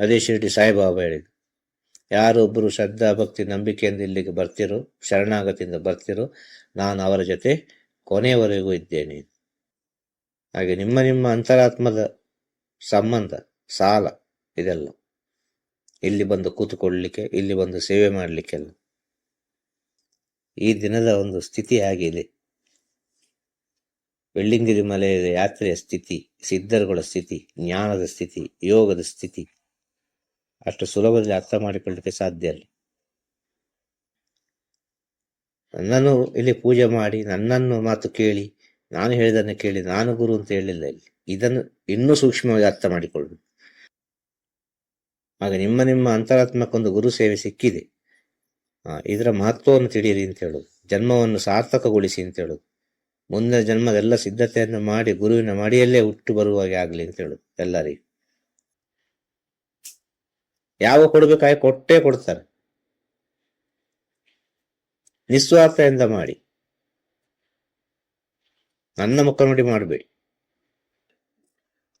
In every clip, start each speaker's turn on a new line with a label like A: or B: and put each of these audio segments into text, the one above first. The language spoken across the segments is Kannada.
A: ಅದೇ ಶಿರಡಿ ಸಾಯಿಬಾಬಾ ಹೇಳಿದ್ದು. ಯಾರೊಬ್ಬರು ಶ್ರದ್ಧಾ, ಭಕ್ತಿ, ನಂಬಿಕೆಯಿಂದ ಇಲ್ಲಿಗೆ ಬರ್ತಿರೋ, ಶರಣಾಗತಿಯಿಂದ ಬರ್ತಿರೋ, ನಾನು ಅವರ ಜೊತೆ ಕೊನೆಯವರೆಗೂ ಇದ್ದೇನೆ ಹಾಗೆ ನಿಮ್ಮ ನಿಮ್ಮ ಅಂತರಾತ್ಮದ ಸಂಬಂಧ, ಸಾಲ, ಇದೆಲ್ಲ ಇಲ್ಲಿ ಬಂದು ಕೂತುಕೊಳ್ಳಲಿಕ್ಕೆ ಇಲ್ಲಿ ಬಂದು ಸೇವೆ ಮಾಡಲಿಕ್ಕೆಲ್ಲ ಈ ದಿನದ ಒಂದು ಸ್ಥಿತಿ ಆಗಿದೆ ಬೆಳ್ಳಿಂಗಿರಿ ಮಲೆಯ ಯಾತ್ರೆಯ ಸ್ಥಿತಿ, ಸಿದ್ಧರುಗಳ ಸ್ಥಿತಿ, ಜ್ಞಾನದ ಸ್ಥಿತಿ, ಯೋಗದ ಸ್ಥಿತಿ ಅಷ್ಟು ಸುಲಭದಲ್ಲಿ ಅರ್ಥ ಮಾಡಿಕೊಳ್ಳಲಿಕ್ಕೆ ಸಾಧ್ಯ ಇಲ್ಲ. ನನ್ನನ್ನು ಇಲ್ಲಿ ಪೂಜೆ ಮಾಡಿ ನನ್ನನ್ನು ಮಾತು ಕೇಳಿ, ನಾನು ಹೇಳಿದನ್ನು ಕೇಳಿ ನಾನು ಗುರು ಅಂತ ಹೇಳಿಲ್ಲ ಇಲ್ಲಿ. ಇದನ್ನು ಇನ್ನೂ ಸೂಕ್ಷ್ಮವಾಗಿ ಅರ್ಥ ಮಾಡಿಕೊಳ್ಳಬೇಕು ಆಗ ನಿಮ್ಮ ನಿಮ್ಮ ಅಂತರಾತ್ಮಕ್ಕೊಂದು ಗುರು ಸೇವೆ ಸಿಕ್ಕಿದೆ. ಇದರ ಮಹತ್ವವನ್ನು ತಿಳಿಯಿರಿ ಅಂತ ಹೇಳೋದು. ಜನ್ಮವನ್ನು ಸಾರ್ಥಕಗೊಳಿಸಿ ಅಂತ ಹೇಳೋದು. ಮುಂದಿನ ಜನ್ಮದೆಲ್ಲ ಸಿದ್ಧತೆಯನ್ನು ಮಾಡಿ, ಗುರುವಿನ ಮಡಿಯಲ್ಲೇ ಹುಟ್ಟು ಬರುವಾಗೆ ಆಗಲಿ ಅಂತ ಹೇಳೋದು ಎಲ್ಲರಿಗೂ. ಯಾವ ಕೊಡಬೇಕಾಗಿ ಕೊಟ್ಟೇ ಕೊಡ್ತಾರೆ. ನಿಸ್ವಾರ್ಥದಿಂದ ಮಾಡಿ. ನನ್ನ ಮುಖ ನೋಡಿ ಮಾಡಬೇಡಿ.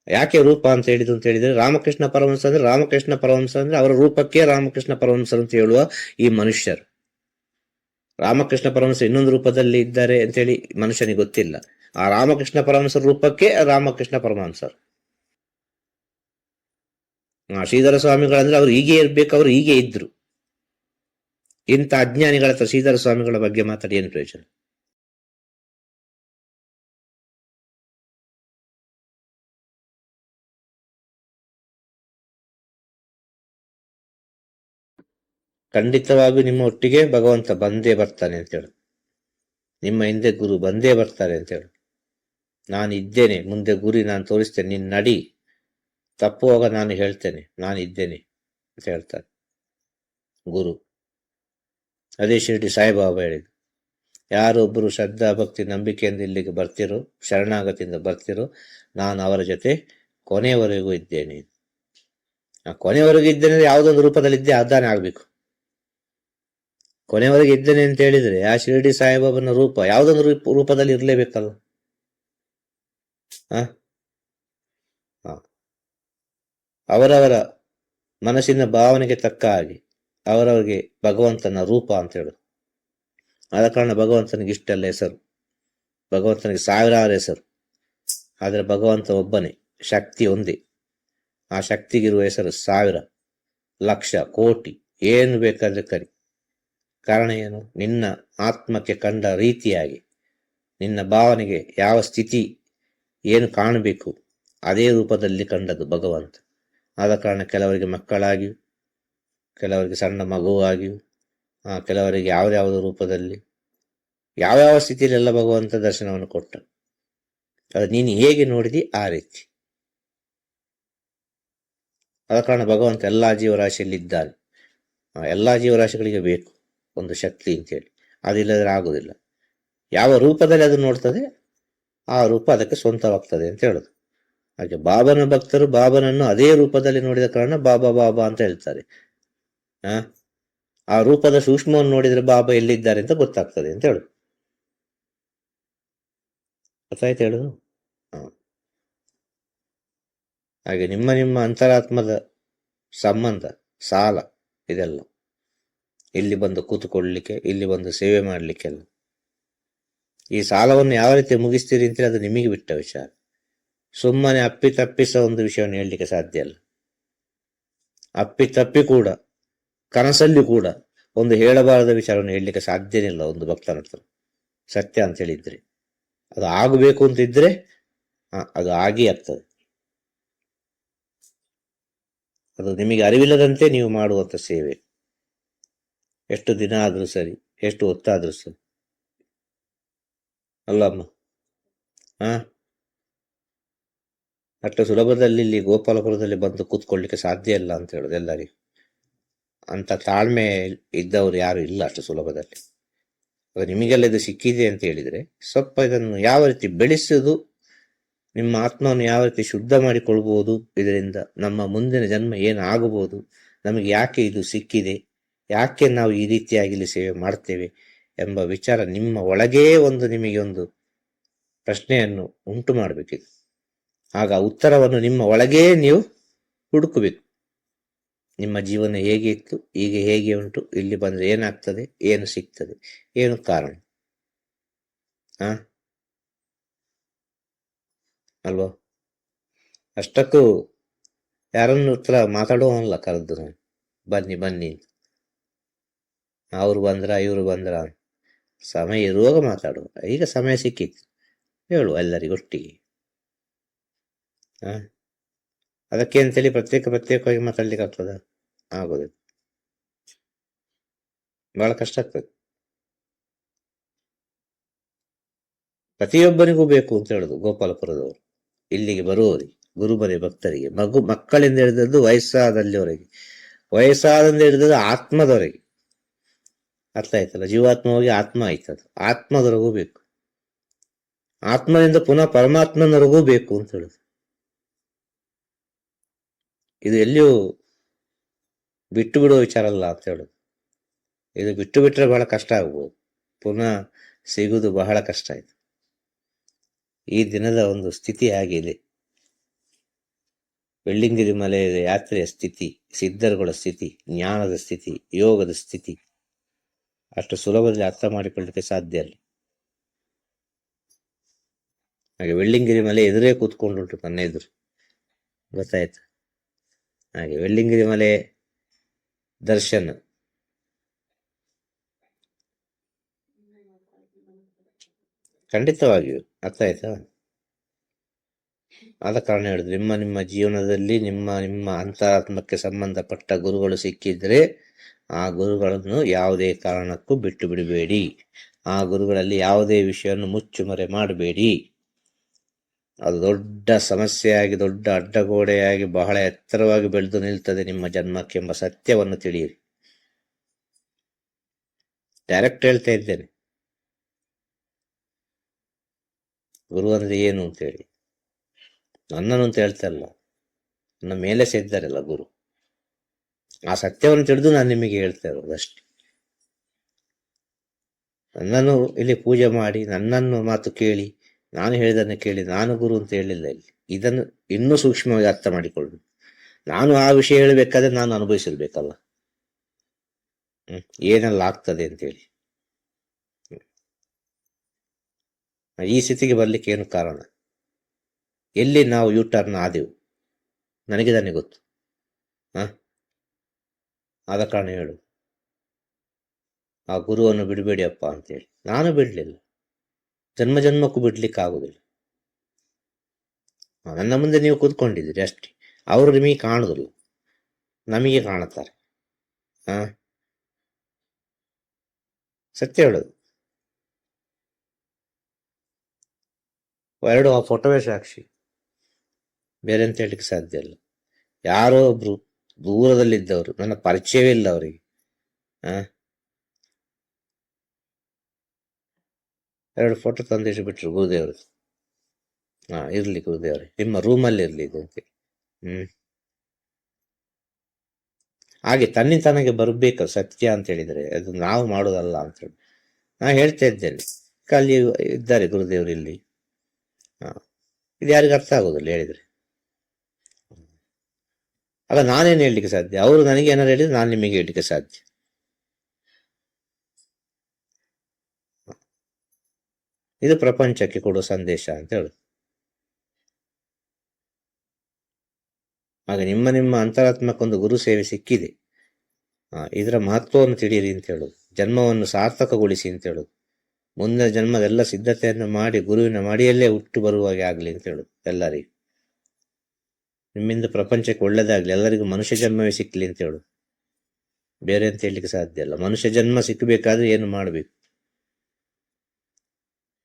A: ಯಾಕೆ ರೂಪ ಅಂತ ಹೇಳಿದ್ರು ಅಂತ ಹೇಳಿದ್ರೆ, ರಾಮಕೃಷ್ಣ ಪರಮಹಂಸ ಅಂದ್ರೆ ರಾಮಕೃಷ್ಣ ಪರಮಹಂಸ ಅಂದ್ರೆ ಅವರ ರೂಪಕ್ಕೆ ರಾಮಕೃಷ್ಣ ಪರಮಹಂಸರು ಅಂತ ಹೇಳುವ ಈ ಮನುಷ್ಯರು. ರಾಮಕೃಷ್ಣ ಪರಮಹಂಸ ಇನ್ನೊಂದು ರೂಪದಲ್ಲಿ ಇದ್ದಾರೆ ಅಂತ ಹೇಳಿ ಮನುಷ್ಯನಿಗೆ ಗೊತ್ತಿಲ್ಲ. ಆ ರಾಮಕೃಷ್ಣ ಪರಮಹಂಸರ ರೂಪಕ್ಕೆ ರಾಮಕೃಷ್ಣ ಪರಮಹಂಸರು. ಶ್ರೀಧರ ಸ್ವಾಮಿಗಳಂದ್ರೆ ಅವ್ರು ಹೀಗೆ ಇರ್ಬೇಕು, ಅವ್ರು ಹೀಗೆ ಇದ್ರು. ಇಂಥ ಅಜ್ಞಾನಿಗಳ ಹತ್ರ ಶ್ರೀಧರ ಸ್ವಾಮಿಗಳ ಬಗ್ಗೆ ಮಾತಾಡಿ ಏನು ಪ್ರಯೋಜನ? ಖಂಡಿತವಾಗಿ ನಿಮ್ಮ ಒಟ್ಟಿಗೆ ಭಗವಂತ ಬಂದೇ ಬರ್ತಾನೆ ಅಂತ ಹೇಳು. ನಿಮ್ಮ ಹಿಂದೆ ಗುರು ಬಂದೇ ಬರ್ತಾರೆ ಅಂತ ಹೇಳು. ನಾನು ಇದ್ದೇನೆ ಮುಂದೆ ಗುರಿ ನಾನು ತೋರಿಸ್ತೇನೆ, ನಿನ್ನ ನಡಿ. ತಪ್ಪುವಾಗ ನಾನು ಹೇಳ್ತೇನೆ, ನಾನು ಇದ್ದೇನೆ ಅಂತ ಹೇಳ್ತಾರೆ. ಗುರು ಅದೇ ಶಿರಡಿ ಸಾಯಿಬಾಬಾ ಹೇಳಿದ್ರು ಯಾರೊಬ್ಬರು ಶ್ರದ್ಧಾ ಭಕ್ತಿ ನಂಬಿಕೆಯಿಂದ ಇಲ್ಲಿಗೆ ಬರ್ತಿರೋ, ಶರಣಾಗತಿಯಿಂದ ಬರ್ತಿರೋ, ನಾನು ಅವರ ಜೊತೆ ಕೊನೆಯವರೆಗೂ ಇದ್ದೇನೆ. ಆ ಕೊನೆಯವರೆಗೂ ಇದ್ದೇನೆ ಯಾವುದೊಂದು ರೂಪದಲ್ಲಿ ಇದ್ದೇ ಅದಾನೆ ಆಗಬೇಕು. ಕೊನೆವರೆಗೆ ಇದ್ದೇನೆ ಅಂತ ಹೇಳಿದ್ರೆ ಆ ಶಿರಡಿ ಸಾಯಿಬಾಬನ ರೂಪ ಯಾವುದೊಂದು ರೂಪ ರೂಪದಲ್ಲಿ ಇರಲೇಬೇಕಲ್ಲ ಆ ಆ. ಅವರವರ ಮನಸ್ಸಿನ ಭಾವನೆಗೆ ತಕ್ಕ ಹಾಗೆ ಅವರವರಿಗೆ ಭಗವಂತನ ರೂಪ ಅಂತ ಹೇಳೋದು. ಆದ ಕಾರಣ ಭಗವಂತನಿಗೆ ಇಷ್ಟೆಲ್ಲ ಹೆಸರು. ಭಗವಂತನಿಗೆ ಸಾವಿರಾರು ಹೆಸರು. ಆದರೆ ಭಗವಂತ ಒಬ್ಬನೇ, ಶಕ್ತಿ ಒಂದೇ. ಆ ಶಕ್ತಿಗಿರುವ ಹೆಸರು ಸಾವಿರ, ಲಕ್ಷ, ಕೋಟಿ, ಏನು ಬೇಕಾದ್ರೆ ಕರಿ. ಕಾರಣ ಏನು? ನಿನ್ನ ಆತ್ಮಕ್ಕೆ ಕಂಡ ರೀತಿಯಾಗಿ, ನಿನ್ನ ಭಾವನೆಗೆ ಯಾವ ಸ್ಥಿತಿ ಏನು ಕಾಣಬೇಕು, ಅದೇ ರೂಪದಲ್ಲಿ ಕಂಡದ್ದು ಭಗವಂತ. ಆದ ಕಾರಣ ಕೆಲವರಿಗೆ ಮಕ್ಕಳಾಗಿಯೂ ಕೆಲವರಿಗೆ ಸಣ್ಣ ಮಗುವಾಗಿಯೂ ಕೆಲವರಿಗೆ ಯಾವ್ಯಾವುದೋ ರೂಪದಲ್ಲಿ ಯಾವ್ಯಾವ ಸ್ಥಿತಿಯಲ್ಲೆಲ್ಲ ಭಗವಂತ ದರ್ಶನವನ್ನು ಕೊಟ್ಟ ಅದು ನೀನು ಹೇಗೆ ನೋಡಿದಿ ಆ ರೀತಿ. ಆದ ಕಾರಣ ಭಗವಂತ ಎಲ್ಲ ಜೀವರಾಶಿಯಲ್ಲಿ ಇದ್ದಾನೆ ಆ, ಎಲ್ಲಾ ಜೀವರಾಶಿಗಳಿಗೆ ಬೇಕು ಒಂದು ಶಕ್ತಿ ಅಂತೇಳಿ. ಅದಿಲ್ಲದ್ರೆ ಆಗೋದಿಲ್ಲ ಯಾವ ರೂಪದಲ್ಲಿ ಅದು ನೋಡ್ತದೆ ಆ ರೂಪ ಅದಕ್ಕೆ ಸ್ವಂತವಾಗ್ತದೆ ಅಂತ ಹೇಳುದು. ಹಾಗೆ ಬಾಬನ ಭಕ್ತರು ಬಾಬನನ್ನು ಅದೇ ರೂಪದಲ್ಲಿ ನೋಡಿದ ಕಾರಣ ಬಾಬಾ ಬಾಬಾ ಅಂತ ಹೇಳ್ತಾರೆ. ಆ? ರೂಪದ ಸೂಕ್ಷ್ಮವನ್ನು ನೋಡಿದ್ರೆ ಬಾಬಾ ಎಲ್ಲಿದ್ದಾರೆ ಅಂತ ಗೊತ್ತಾಗ್ತದೆ ಅಂತ ಹೇಳುದು ಗೊತ್ತಾಯ್ತು ಹೇಳುದು ಹ. ಹಾಗೆ ನಿಮ್ಮ ನಿಮ್ಮ ಅಂತರಾತ್ಮದ ಸಂಬಂಧ, ಸಾಲ ಇದೆಲ್ಲ. ಇಲ್ಲಿ ಬಂದು ಕೂತುಕೊಳ್ಳಲಿಕ್ಕೆ ಇಲ್ಲಿ ಬಂದು ಸೇವೆ ಮಾಡಲಿಕ್ಕೆಲ್ಲ. ಈ ಸಾಲವನ್ನು ಯಾವ ರೀತಿ ಮುಗಿಸ್ತೀರಿ ಅಂತೇಳಿ ಅದು ನಿಮಗೆ ಬಿಟ್ಟ ವಿಚಾರ. ಸುಮ್ಮನೆ ಅಪ್ಪಿ ತಪ್ಪಿಸ ಒಂದು ವಿಷಯವನ್ನು ಹೇಳಲಿಕ್ಕೆ ಸಾಧ್ಯ ಅಲ್ಲ ಅಪ್ಪಿ ತಪ್ಪಿ ಕೂಡ, ಕನಸಲ್ಲಿ ಕೂಡ ಒಂದು ಹೇಳಬಾರದ ವಿಚಾರವನ್ನು ಹೇಳಲಿಕ್ಕೆ ಸಾಧ್ಯನಿಲ್ಲ ಒಂದು ಭಕ್ತನ ಹತ್ರ. ಸತ್ಯ ಅಂತ ಹೇಳಿದ್ರೆ. ಅದು ಆಗಬೇಕು ಅಂತಿದ್ರೆ ಅದು ಆಗಿ ಆಗ್ತದೆ. ಅದು ನಿಮಗೆ ಅರಿವಿಲ್ಲದಂತೆ ನೀವು ಮಾಡುವಂತ ಸೇವೆ. ಎಷ್ಟು ದಿನ ಆದ್ರೂ ಸರಿ, ಎಷ್ಟು ಹೊತ್ತಾದ್ರೂ ಸರಿ. ಅಲ್ಲಮ್ಮ ಹಾ ಅಷ್ಟು ಸುಲಭದಲ್ಲಿ ಇಲ್ಲಿ ಗೋಪಾಲಪುರದಲ್ಲಿ ಬಂದು ಕೂತ್ಕೊಳ್ಳಿಕ್ಕೆ ಸಾಧ್ಯ ಇಲ್ಲ ಅಂತ ಹೇಳೋದು ಎಲ್ಲರಿಗೂ. ಅಂತ ತಾಳ್ಮೆ ಇದ್ದವರು ಯಾರು ಇಲ್ಲ ಅಷ್ಟು ಸುಲಭದಲ್ಲಿ. ನಿಮಗೆಲ್ಲ ಇದು ಸಿಕ್ಕಿದೆ ಅಂತ ಹೇಳಿದ್ರೆ ಸ್ವಲ್ಪ ಇದನ್ನು ಯಾವ ರೀತಿ ಬೆಳೆಸುವುದು ನಿಮ್ಮ ಆತ್ಮವನ್ನು ಯಾವ ರೀತಿ ಶುದ್ಧ ಮಾಡಿಕೊಳ್ಬೋದು, ಇದರಿಂದ ನಮ್ಮ ಮುಂದಿನ ಜನ್ಮ ಏನು ಆಗಬಹುದು ನಮಗೆ ಯಾಕೆ ಇದು ಸಿಕ್ಕಿದೆ, ಯಾಕೆ ನಾವು ಈ ರೀತಿಯಾಗಿ ಇಲ್ಲಿ ಸೇವೆ ಮಾಡ್ತೇವೆ ಎಂಬ ವಿಚಾರ ನಿಮ್ಮ ಒಳಗೇ ಒಂದು ನಿಮಗೆ ಒಂದು ಪ್ರಶ್ನೆಯನ್ನು ಉಂಟು ಮಾಡಬೇಕಿದೆ. ಆಗ ಉತ್ತರವನ್ನು ನಿಮ್ಮ ಒಳಗೇ ನೀವು ಹುಡುಕಬೇಕು. ನಿಮ್ಮ ಜೀವನ ಹೇಗೆ ಇತ್ತು, ಈಗ ಹೇಗೆ ಉಂಟು, ಇಲ್ಲಿ ಬಂದ್ರೆ ಏನಾಗ್ತದೆ, ಏನು ಸಿಗ್ತದೆ, ಏನು ಕಾರಣ? ಆ? ಅಲ್ವಾ? ಅಷ್ಟಕ್ಕೂ ಯಾರನ್ನು ಹತ್ರ ಮಾತಾಡುವಲ್ಲ ಕರೆದು ನಾನು. ಬನ್ನಿ ಬನ್ನಿ ಅವರು ಬಂದ್ರ, ಇವ್ರು ಬಂದ್ರ ಸಮಯ ಇರುವಾಗ ಮಾತಾಡುವ. ಈಗ ಸಮಯ ಸಿಕ್ಕಿತ್ತು. ಹೇಳು ಎಲ್ಲರಿಗೂ ಒಟ್ಟಿಗೆ. ಆ ಅದಕ್ಕೆ ಅಂತೇಳಿ ಪ್ರತ್ಯೇಕ ಪ್ರತ್ಯೇಕವಾಗಿ ಮಾತಾಡ್ಲಿಕ್ಕೆ ಆಗ್ತದ ಆಗೋದು. ಬಹಳ ಕಷ್ಟ ಆಗ್ತದೆ. ಪ್ರತಿಯೊಬ್ಬನಿಗೂ ಬೇಕು ಅಂತ ಹೇಳುದು ಗೋಪಾಲಪುರದವರು. ಇಲ್ಲಿಗೆ ಬರುವವರಿಗೆ, ಗುರುಬರಿ ಭಕ್ತರಿಗೆ, ಮಗು, ಮಕ್ಕಳಿಂದ ಹಿಡಿದದ್ದು ವಯಸ್ಸಾದಲ್ಲಿವರೆಗೆ, ವಯಸ್ಸಾದಿಂದ ಹಿಡಿದದ್ದು ಆತ್ಮದವರೆಗೆ. ಅರ್ಥ ಆಯ್ತಲ್ಲ? ಜೀವಾತ್ಮವಾಗಿ ಆತ್ಮ ಆಯ್ತದ. ಆತ್ಮದವರೆಗೂ ಬೇಕು. ಆತ್ಮದಿಂದ ಪುನಃ ಪರಮಾತ್ಮನವರೆಗೂ ಬೇಕು ಅಂತ ಹೇಳುದು. ಇದು ಎಲ್ಲಿಯೂ ಬಿಟ್ಟು ಬಿಡುವ ವಿಚಾರ ಅಲ್ಲ ಅಂತ ಹೇಳೋದು. ಇದು ಬಿಟ್ಟು ಬಿಟ್ಟರೆ ಬಹಳ ಕಷ್ಟ ಆಗ್ಬೋದು. ಪುನಃ ಸಿಗುವುದು ಬಹಳ ಕಷ್ಟ ಆಯ್ತು ಈ ದಿನದ ಒಂದು ಸ್ಥಿತಿ ಆಗಿದೆ ಬೆಳ್ಳಿಂಗಿರಿ ಮಲೆಯ ಯಾತ್ರೆಯ ಸ್ಥಿತಿ, ಸಿದ್ಧರುಗಳ ಸ್ಥಿತಿ, ಜ್ಞಾನದ ಸ್ಥಿತಿ, ಯೋಗದ ಸ್ಥಿತಿ ಅಷ್ಟು ಸುಲಭದಲ್ಲಿ ಅರ್ಥ ಮಾಡಿಕೊಳ್ಳಲಿಕ್ಕೆ ಸಾಧ್ಯ ಅಲ್ಲ ಹಾಗೆ ಬೆಳ್ಳಿಂಗಿರಿ ಮಲೆ ಎದುರೇ ಕೂತ್ಕೊಂಡುಂಟು ನನ್ನ ಎದುರು ಗೊತ್ತಾಯ್ತು? ಹಾಗೆ ವೆಲ್ಲಿಂಗಿರಿ ಮಲೆ ದರ್ಶನ್. ಖಂಡಿತವಾಗಿಯೂ. ಅರ್ಥ ಆಯ್ತಾ ಆದ ಕಾರಣ ಹೇಳಿದ್ರು, ನಿಮ್ಮ ನಿಮ್ಮ ಜೀವನದಲ್ಲಿ ನಿಮ್ಮ ನಿಮ್ಮ ಅಂತರಾತ್ಮಕ್ಕೆ ಸಂಬಂಧಪಟ್ಟ ಗುರುಗಳು ಸಿಕ್ಕಿದ್ರೆ ಆ ಗುರುಗಳನ್ನು ಯಾವುದೇ ಕಾರಣಕ್ಕೂ ಬಿಟ್ಟು ಬಿಡಬೇಡಿ. ಆ ಗುರುಗಳಲ್ಲಿ ಯಾವುದೇ ವಿಷಯವನ್ನು ಮುಚ್ಚುಮರೆ ಮಾಡಬೇಡಿ. ಅದು ದೊಡ್ಡ ಸಮಸ್ಯೆಯಾಗಿ, ದೊಡ್ಡ ಅಡ್ಡಗೋಡೆಯಾಗಿ ಬಹಳ ಎತ್ತರವಾಗಿ ಬೆಳೆದು ನಿಲ್ತದೆ ನಿಮ್ಮ ಜನ್ಮಕ್ಕೆಂಬ ಸತ್ಯವನ್ನು ತಿಳಿಯಿರಿ. ಡೈರೆಕ್ಟ್ ಹೇಳ್ತಾ ಇದ್ದೇನೆ. ಗುರು ಅಂದರೆ ಏನು ಅಂತೇಳಿ ನನ್ನನ್ನು ಅಂತ ಹೇಳ್ತಾರಲ್ಲ, ನನ್ನ ಮೇಲೆ ಸೇದ್ದಾರಲ್ಲ ಗುರು. ಆ ಸತ್ಯವನ್ನು ತಿಳಿದು ನಾನು ನಿಮಗೆ ಹೇಳ್ತಾ ಇರೋದು ಅಷ್ಟೇ. ನನ್ನನ್ನು ಇಲ್ಲಿ ಪೂಜೆ ಮಾಡಿ, ನನ್ನನ್ನು ಮಾತು ಕೇಳಿ ನಾನು ಹೇಳಿದನ್ನು ಕೇಳಿ, ನಾನು ಗುರು ಅಂತ ಹೇಳಿಲ್ಲ ಇಲ್ಲಿ. ಇದನ್ನು ಇನ್ನೂ ಸೂಕ್ಷ್ಮವಾಗಿ ಅರ್ಥ ಮಾಡಿಕೊಳ್ಳಿ. ನಾನು ಆ ವಿಷಯ ಹೇಳಬೇಕಾದ್ರೆ ನಾನು ಅನುಭವಿಸಿರ್ಬೇಕಲ್ಲ. ಹ್ಮ್, ಏನೆಲ್ಲ ಆಗ್ತದೆ ಅಂತೇಳಿ. ಈ ಸ್ಥಿತಿಗೆ ಬರ್ಲಿಕ್ಕೆ ಏನು ಕಾರಣ? ಎಲ್ಲಿ ನಾವು ಯೂ ಟರ್ನ್ ಆದೆವು? ನನಗೆ ತಾನೇ ಗೊತ್ತು. ಹ? ಆದ ಕಾರಣ ಹೇಳು. ಆ ಗುರುವನ್ನು ಬಿಡಬೇಡಿಯಪ್ಪ ಅಂತೇಳಿ. ನಾನು ಬಿಡಲಿಲ್ಲ. ಜನ್ಮ ಜನ್ಮಕ್ಕೂ ಬಿಡ್ಲಿಕ್ಕೆ ಆಗುದಿಲ್ಲ ನನ್ನ ಮುಂದೆ ನೀವು ಕೂತ್ಕೊಂಡಿದ್ದೀರಿ ಅಷ್ಟೇ. ಅವರು ನಿಮಗೆ ಕಾಣುದಿಲ್ಲ. ನಮಗೆ ಕಾಣುತ್ತಾರೆ. ಹಾ ಸತ್ಯ ಹೇಳೋದು. ಎರಡು, ಆ ಫೋಟೋವೇ ಸಾಕ್ಷಿ. ಬೇರೆ ಅಂತ ಹೇಳಲಿಕ್ಕೆ ಸಾಧ್ಯ ಇಲ್ಲ. ಯಾರೋ ಒಬ್ರು ದೂರದಲ್ಲಿದ್ದವರು, ನನ್ನ ಪರಿಚಯವೇ ಇಲ್ಲ ಅವರಿಗೆ. ಆ? ಎರಡು ಫೋಟೋ ತಂದಿಟ್ಟು ಬಿಟ್ರು ಗುರುದೇವರು. ಹಾ, ಇರ್ಲಿ ಗುರುದೇವ್ರೆ. ನಿಮ್ಮ ರೂಮಲ್ಲಿ ಇರ್ಲಿ ಇದು ಅಂತ. ಹ್ಮ್. ಹಾಗೆ ತನ್ನಿಂತಾನಾಗೆ ಬರಬೇಕು ಸತ್ಯ ಅಂತ ಹೇಳಿದ್ರೆ. ಅದು ನಾವು ಮಾಡೋದಲ್ಲ ಅಂತ ಹೇಳಿ. ನಾ ಹೇಳ್ತಾ ಇದ್ದೇನೆ. ಅಲ್ಲಿ ಇದ್ದಾರೆ ಗುರುದೇವರು ಇಲ್ಲಿ. ಹಾಂ. ಇದು ಯಾರಿಗೂ ಅರ್ಥ ಆಗೋದಿಲ್ಲ ಹೇಳಿದರೆ. ಆಗ ನಾನೇನು ಹೇಳಲಿಕ್ಕೆ ಸಾಧ್ಯ? ಅವರು ನನಗೆ ಏನಾರು ಹೇಳಿದ್ರೆ ನಾನು ನಿಮಗೆ ಹೇಳಲಿಕ್ಕೆ ಸಾಧ್ಯ. ಇದು ಪ್ರಪಂಚಕ್ಕೆ ಕೊಡುವ ಸಂದೇಶ ಅಂತ ಹೇಳುದು. ಆಗ ನಿಮ್ಮ ನಿಮ್ಮ ಅಂತರಾತ್ಮಕ್ಕೊಂದು ಗುರು ಸೇವೆ ಸಿಕ್ಕಿದೆ. ಇದರ ಮಹತ್ವವನ್ನು ತಿಳಿಯಿರಿ ಅಂತ ಹೇಳುದು. ಜನ್ಮವನ್ನು ಸಾರ್ಥಕಗೊಳಿಸಿ ಅಂತ ಹೇಳುದು. ಮುಂದಿನ ಜನ್ಮದೆಲ್ಲ ಸಿದ್ಧತೆಯನ್ನು ಮಾಡಿ, ಗುರುವಿನ ಮಡಿಯಲ್ಲೇ ಹುಟ್ಟು ಬರುವಾಗೆ ಆಗಲಿ ಅಂತ ಹೇಳುದು ಎಲ್ಲರಿಗೂ. ನಿಮ್ಮಿಂದ ಪ್ರಪಂಚಕ್ಕೆ ಒಳ್ಳೇದಾಗ್ಲಿ, ಎಲ್ಲರಿಗೂ ಮನುಷ್ಯ ಜನ್ಮವೇ ಸಿಕ್ಕಲಿ ಅಂತ ಹೇಳುದು. ಬೇರೆ ಅಂತ ಹೇಳಲಿಕ್ಕೆ ಸಾಧ್ಯ ಇಲ್ಲ. ಮನುಷ್ಯ ಜನ್ಮ ಸಿಕ್ಕಬೇಕಾದ್ರೆ ಏನು ಮಾಡಬೇಕು?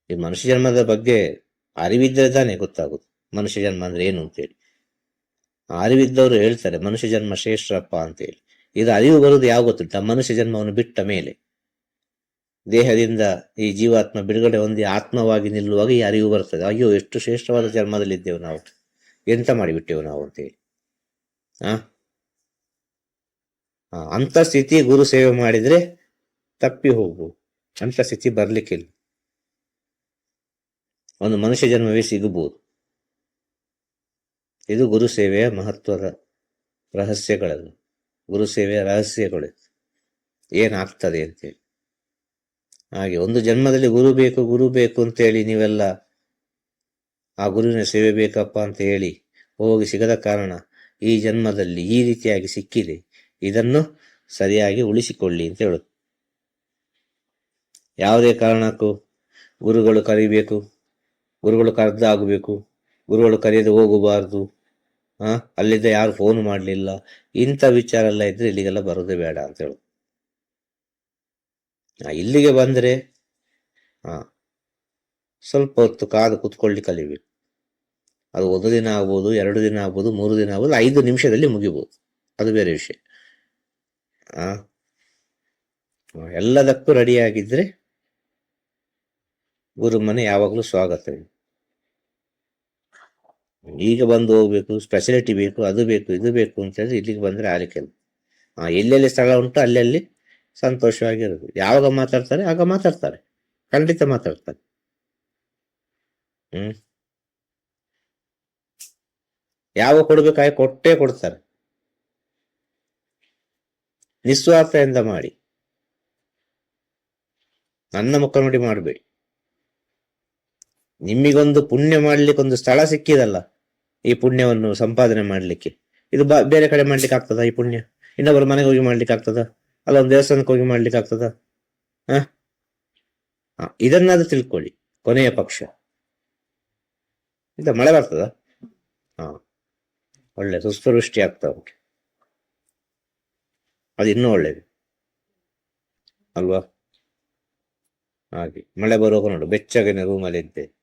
A: ಈ ಮನುಷ್ಯ ಜನ್ಮದ ಬಗ್ಗೆ ಅರಿವಿದ್ದರೆ ತಾನೇ ಗೊತ್ತಾಗೋದು. ಮನುಷ್ಯ ಜನ್ಮ ಅಂದ್ರೆ ಏನು ಅಂತೇಳಿ. ಅರಿವಿದ್ದವರು ಹೇಳ್ತಾರೆ ಮನುಷ್ಯ ಜನ್ಮ ಶ್ರೇಷ್ಠಪ್ಪ ಅಂತೇಳಿ. ಇದು ಅರಿವು ಬರುವುದು ಯಾವ ಗೊತ್ತಿಲ್ಲ. ಮನುಷ್ಯ ಜನ್ಮವನ್ನು ಬಿಟ್ಟ ಮೇಲೆ ದೇಹದಿಂದ ಈ ಜೀವಾತ್ಮ ಬಿಡುಗಡೆ ಹೊಂದಿ ಆತ್ಮವಾಗಿ ನಿಲ್ಲುವಾಗ ಈ ಅರಿವು ಬರ್ತದೆ. ಅಯ್ಯೋ ಎಷ್ಟು ಶ್ರೇಷ್ಠವಾದ ಜನ್ಮದಲ್ಲಿದ್ದೇವೆ ನಾವು. ಎಂತ ಮಾಡಿಬಿಟ್ಟೆವು ನಾವು ಅಂತೇಳಿ. ಆ, ಅಂತ ಸ್ಥಿತಿ ಗುರು ಸೇವೆ ಮಾಡಿದ್ರೆ ತಪ್ಪಿ ಹೋಗು. ಅಂತ ಸ್ಥಿತಿ ಬರ್ಲಿಕ್ಕಿಲ್ಲ. ಒಂದು ಮನುಷ್ಯ ಜನ್ಮವೇ ಸಿಗಬಹುದು. ಇದು ಗುರು ಸೇವೆಯ ಮಹತ್ವದ ರಹಸ್ಯಗಳನ್ನು ಗುರು ಸೇವೆಯ ರಹಸ್ಯಗಳು ಏನಾಗ್ತದೆ ಅಂತೇಳಿ. ಹಾಗೆ ಒಂದು ಜನ್ಮದಲ್ಲಿ ಗುರು ಬೇಕು ಗುರು ಬೇಕು ಅಂತೇಳಿ ನೀವೆಲ್ಲ ಆ ಗುರುವಿನ ಸೇವೆ ಬೇಕಪ್ಪ ಅಂತ ಹೇಳಿ ಹೋಗಿ ಸಿಗದ ಕಾರಣ ಈ ಜನ್ಮದಲ್ಲಿ ಈ ರೀತಿಯಾಗಿ ಸಿಕ್ಕಿದೆ. ಇದನ್ನು ಸರಿಯಾಗಿ ಉಳಿಸಿಕೊಳ್ಳಿ ಅಂತ ಹೇಳುತ್ತೆ. ಯಾವುದೇ ಕಾರಣಕ್ಕೂ ಗುರುಗಳು ಕರಿಬೇಕು ಗುರುಗಳು ಕರೆದಾಗಬೇಕು ಗುರುಗಳು ಕರೆಯದೆ ಹೋಗಬಾರ್ದು. ಆ ಅಲ್ಲಿದ್ದ ಯಾರು ಫೋನ್ ಮಾಡಲಿಲ್ಲ. ಇಂಥ ವಿಚಾರ ಎಲ್ಲ ಇದ್ರೆ ಇಲ್ಲಿಗೆಲ್ಲ ಬರೋದೇ ಬೇಡ ಅಂತ ಹೇಳು. ಆ, ಇಲ್ಲಿಗೆ ಬಂದ್ರೆ ಹಾ ಸ್ವಲ್ಪ ಹೊತ್ತು ಕಾದು ಕುತ್ಕೊಳ್ಳಿ ಕಲಿಬೇಕು ಅದು ಒಂದು ದಿನ ಆಗ್ಬೋದು ಎರಡು ದಿನ ಆಗ್ಬೋದು ಮೂರು ದಿನ ಆಗ್ಬೋದು ಐದು ನಿಮಿಷದಲ್ಲಿ ಮುಗಿಬೋದು. ಅದು ಬೇರೆ ವಿಷಯ. ಆ ಎಲ್ಲದಕ್ಕೂ ರೆಡಿಯಾಗಿದ್ದರೆ ಗುರು ಮನೆ ಯಾವಾಗಲೂ ಸ್ವಾಗತ. ಈಗ ಬಂದು ಹೋಗ್ಬೇಕು ಸ್ಪೆಷಾಲಿಟಿ ಬೇಕು, ಅದು ಬೇಕು, ಇದು ಬೇಕು ಅಂತ ಹೇಳಿದ್ರೆ ಇಲ್ಲಿಗೆ ಬಂದ್ರೆ ಆಲಿಕೆಲ್ಲ ಎಲ್ಲೆಲ್ಲಿ ಸ್ಥಳ ಉಂಟು ಅಲ್ಲೆಲ್ಲಿ ಸಂತೋಷವಾಗಿರೋದು. ಯಾವಾಗ ಮಾತಾಡ್ತಾರೆ, ಆಗ ಮಾತಾಡ್ತಾರೆ. ಖಂಡಿತ ಮಾತಾಡ್ತಾರೆ. ಹ್ಮ್. ಯಾವ ಕೊಡ್ಬೇಕಾಗಿ ಕೊಟ್ಟೇ ಕೊಡ್ತಾರೆ. ನಿಸ್ವಾರ್ಥದಿಂದ ಮಾಡಿ. ನನ್ನ ಮುಖ ನೋಡಿ ಮಾಡಬೇಡಿ. ನಿಮಗೊಂದು ಪುಣ್ಯ ಮಾಡ್ಲಿಕ್ಕೆ ಒಂದು ಸ್ಥಳ ಸಿಕ್ಕಿದಲ್ಲ. ಈ ಪುಣ್ಯವನ್ನು ಸಂಪಾದನೆ ಮಾಡ್ಲಿಕ್ಕೆ. ಇದು ಬೇರೆ ಕಡೆ ಮಾಡ್ಲಿಕ್ಕೆ ಆಗ್ತದ ಈ ಪುಣ್ಯ? ಇನ್ನೊಬ್ಬರ ಮನೆಗೆ ಹೋಗಿ ಮಾಡ್ಲಿಕ್ಕೆ ಆಗ್ತದ? ಅಲ್ಲ ಒಂದು ದೇವಸ್ಥಾನಕ್ಕೆ ಹೋಗಿ ಮಾಡ್ಲಿಕ್ಕೆ ಆಗ್ತದ? ಹ? ಇದನ್ನಾದ್ರೂ ತಿಳ್ಕೊಳ್ಳಿ, ಕೊನೆಯ ಪಕ್ಷ. ಇದು ಮಳೆ ಬರ್ತದ? ಹಾ, ಒಳ್ಳೆ ಸುಸ್ಪೃಷ್ಟಿ ಆಗ್ತಾ ಉಂಟು. ಅದು ಇನ್ನೂ ಒಳ್ಳೇದು. ಅಲ್ವಾ? ಹಾಗೆ, ಮಳೆ ಬರುವಾಗ ನೋಡು, ಬೆಚ್ಚಗಿನ ರೂಮಲ್ಲಿ ಇದ್ದೆ.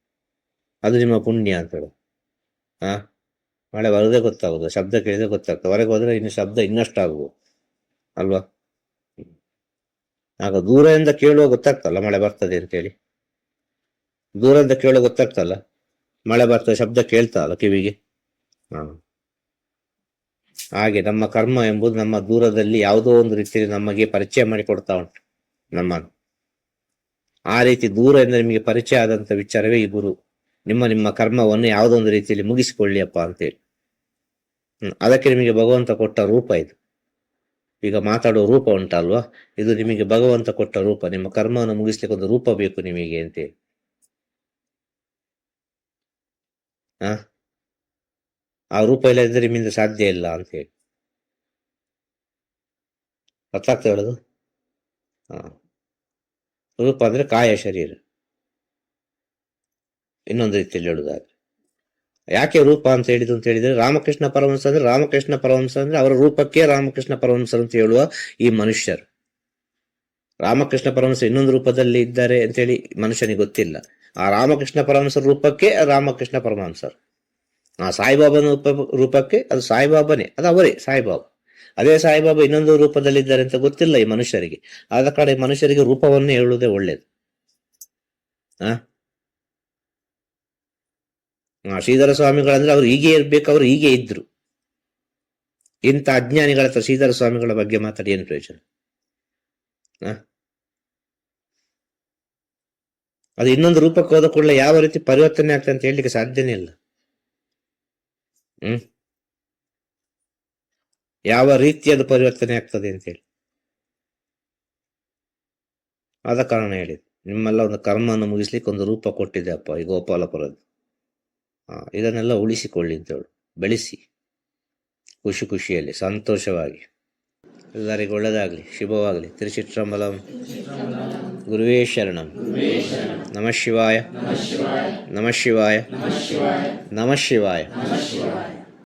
A: ಅದು ನಿಮ್ಮ ಪುಣ್ಯ ಅಂತ ಹೇಳು. ಹಾ? ಮಳೆ ಬರೋದೇ ಗೊತ್ತಾಗೋದು, ಶಬ್ದ ಕೇಳಿದ್ರೆ ಗೊತ್ತಾಗ್ತದೆ. ಹೊರಗೆ ಹೋದ್ರೆ ಇನ್ನು ಶಬ್ದ ಇನ್ನಷ್ಟು ಆಗುವುದು ಅಲ್ವಾ? ಆಗ ದೂರದಿಂದ ಕೇಳುವ ಗೊತ್ತಾಗ್ತಲ್ಲ, ಮಳೆ ಬರ್ತದೆ ಅಂತ ಹೇಳಿ. ದೂರದಿಂದ ಕೇಳುವ ಗೊತ್ತಾಗ್ತಲ್ಲ? ಮಳೆ ಬರ್ತದೆ, ಶಬ್ದ ಕೇಳ್ತಲ್ಲ ಕಿವಿಗೆ? ಹಾ. ಹಾಗೆ ನಮ್ಮ ಕರ್ಮ ಎಂಬುದು ನಮ್ಮ ದೂರದಲ್ಲಿ ಯಾವುದೋ ಒಂದು ರೀತಿಯಲ್ಲಿ ನಮಗೆ ಪರಿಚಯ ಮಾಡಿ ಕೊಡ್ತಾ ಉಂಟು ನಮ್ಮನ್ನು. ಆ ರೀತಿ ದೂರದಿಂದ ನಿಮಗೆ ಪರಿಚಯ ಆದಂತ ವಿಚಾರವೇ ಗುರು. ನಿಮ್ಮ ನಿಮ್ಮ ಕರ್ಮವನ್ನು ಯಾವುದೋ ಒಂದು ರೀತಿಯಲ್ಲಿ ಮುಗಿಸಿಕೊಳ್ಳಿಯಪ್ಪ ಅಂತೇಳಿ. ಅದಕ್ಕೆ ನಿಮಗೆ ಭಗವಂತ ಕೊಟ್ಟ ರೂಪ ಇದು. ಈಗ ಮಾತಾಡುವ ರೂಪ ಉಂಟಲ್ವಾ? ಇದು ನಿಮಗೆ ಭಗವಂತ ಕೊಟ್ಟ ರೂಪ. ನಿಮ್ಮ ಕರ್ಮವನ್ನು ಮುಗಿಸ್ಲಿಕ್ಕೆ ಒಂದು ರೂಪ ಬೇಕು ನಿಮಗೆ ಅಂತೇಳಿ ಆ? ಆ ರೂಪ ಇಲ್ಲದಿದ್ರೆ ನಿಮ್ಮಿಂದ ಸಾಧ್ಯ ಇಲ್ಲ ಅಂತ ಹೇಳಿ. ಅರ್ಥ ಆಗ್ತಾ ಹೇಳೋದು? ಹಾ ರೂಪ ಅಂದ್ರೆ ಕಾಯ ಶರೀರ. ಇನ್ನೊಂದು ರೀತಿಯಲ್ಲಿ ಹೇಳುದಾದ್ರೆ. ಯಾಕೆ ರೂಪ ಅಂತ ಹೇಳಿದ್ರು ಅಂತ ಹೇಳಿದ್ರೆ ರಾಮಕೃಷ್ಣ ಪರಮಹಂಸ ಅಂದ್ರೆ ರಾಮಕೃಷ್ಣ ಪರಮಹಂಸ ಅಂದ್ರೆ ಅವರ ರೂಪಕ್ಕೆ ರಾಮಕೃಷ್ಣ ಪರಮಹಂಸರು ಅಂತ ಹೇಳುವ ಈ ಮನುಷ್ಯರು. ರಾಮಕೃಷ್ಣ ಪರಮಹಂಸ ಇನ್ನೊಂದು ರೂಪದಲ್ಲಿ ಇದ್ದಾರೆ ಅಂತ ಹೇಳಿ ಮನುಷ್ಯನಿಗೆ ಗೊತ್ತಿಲ್ಲ. ಆ ರಾಮಕೃಷ್ಣ ಪರಮಹಂಸರ ರೂಪಕ್ಕೆ ರಾಮಕೃಷ್ಣ ಪರಮಹಂಸರು. ಆ ಸಾಯಿಬಾಬನ ರೂಪ ರೂಪಕ್ಕೆ ಅದು ಸಾಯಿಬಾಬನೇ ಅದು ಅವರೇ ಸಾಯಿಬಾಬಾ. ಅದೇ ಸಾಯಿಬಾಬಾ ಇನ್ನೊಂದು ರೂಪದಲ್ಲಿದ್ದಾರೆ ಅಂತ ಗೊತ್ತಿಲ್ಲ ಈ ಮನುಷ್ಯರಿಗೆ. ಆದ ಕಾರಣ ಮನುಷ್ಯರಿಗೆ ರೂಪವನ್ನೇ ಹೇಳುವುದೇ ಒಳ್ಳೇದು. ಆ, ಶ್ರೀಧರ ಸ್ವಾಮಿಗಳಂದ್ರೆ ಅವ್ರು ಹೀಗೆ ಇರ್ಬೇಕು, ಅವ್ರು ಹೀಗೆ ಇದ್ರು. ಇಂಥ ಅಜ್ಞಾನಿಗಳ ಹತ್ರ ಶ್ರೀಧರ ಸ್ವಾಮಿಗಳ ಬಗ್ಗೆ ಮಾತಾಡಿ, ಏನು ಪ್ರಯೋಜನ? ಅದು ಇನ್ನೊಂದು ರೂಪಕ್ಕೆ ಹೋದ ಕೂಡಲೇ ಯಾವ ರೀತಿ ಪರಿವರ್ತನೆ ಆಗ್ತದೆ ಅಂತ ಹೇಳಲಿಕ್ಕೆ ಸಾಧ್ಯನೇ ಇಲ್ಲ. ಹ್ಮ್? ಯಾವ ರೀತಿ ಅದು ಪರಿವರ್ತನೆ ಆಗ್ತದೆ ಅಂತೇಳಿ ಆದ ಕಾರಣ ಹೇಳಿದ್ದು, ನಿಮ್ಮೆಲ್ಲ ಒಂದು ಕರ್ಮವನ್ನು ಮುಗಿಸ್ಲಿಕ್ಕೆ ಒಂದು ರೂಪ ಕೊಟ್ಟಿದೆ ಅಪ್ಪ, ಈ ಗೋಪಾಲಪುರದ್ದು. ಇದನ್ನೆಲ್ಲ ಉಳಿಸಿಕೊಳ್ಳಿ ಅಂತ ಹೇಳು ಬೆಳೆಸಿ ಖುಷಿ ಖುಷಿಯಲ್ಲಿ ಸಂತೋಷವಾಗಿ. ಎಲ್ಲರಿಗೂ ಒಳ್ಳೆಯದಾಗಲಿ ಶುಭವಾಗಲಿ. ತಿರುಚಿಟ್ರಂಬಲಂ ಗುರುವೇ ಶರಣಂ. ನಮಃ ಶಿವಾಯ. ನಮಃ ಶಿವಾಯ. ನಮಃ ಶಿವಾಯ.